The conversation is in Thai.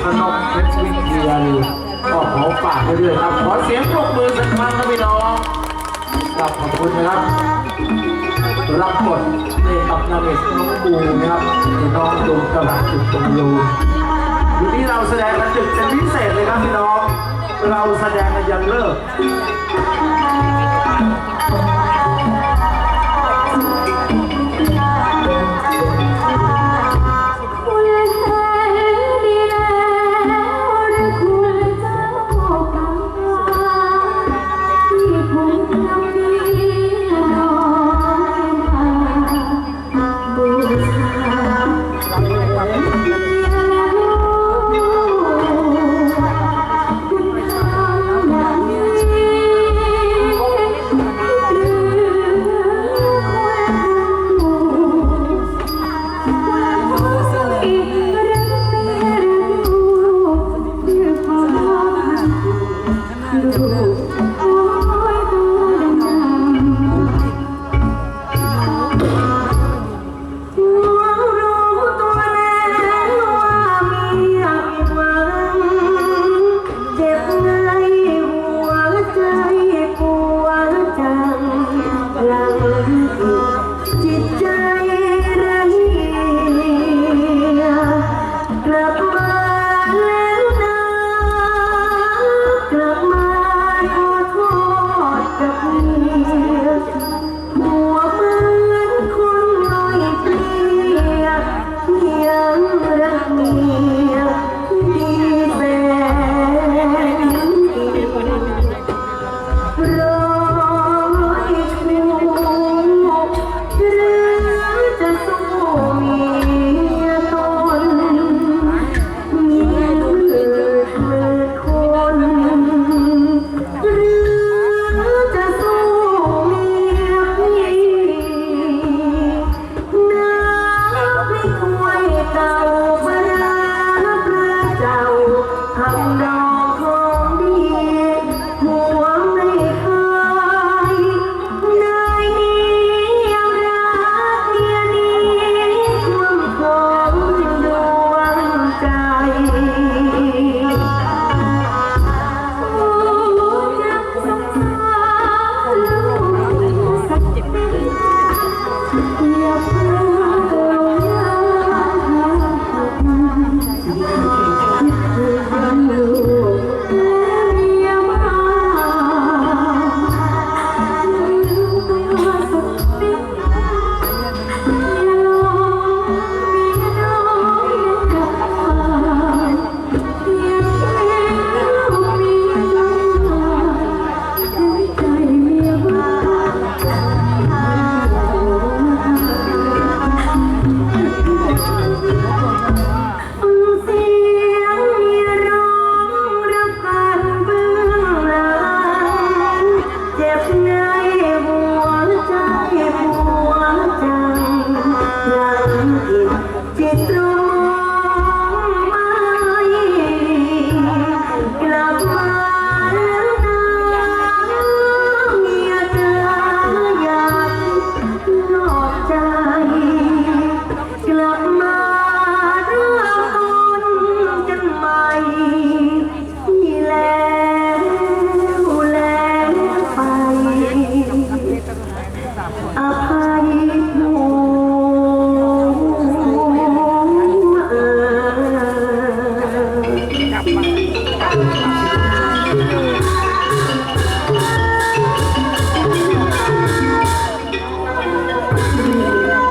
ชนกเพชรวิทยาลีก็ขอฝากไว้ด้วยครับ ขอเสียงปรบมือสักครั้งครับพี่น้องรับขอบคุณนะครับรับบทในกับนาเอกน้องบูนะครับน้องดวงกระหลังจุดตรงรูวันนี้เราแสดงกันดึกเป็นพิเศษเลยครับพี่น้อง เราแสดงกันยันเลิก 나와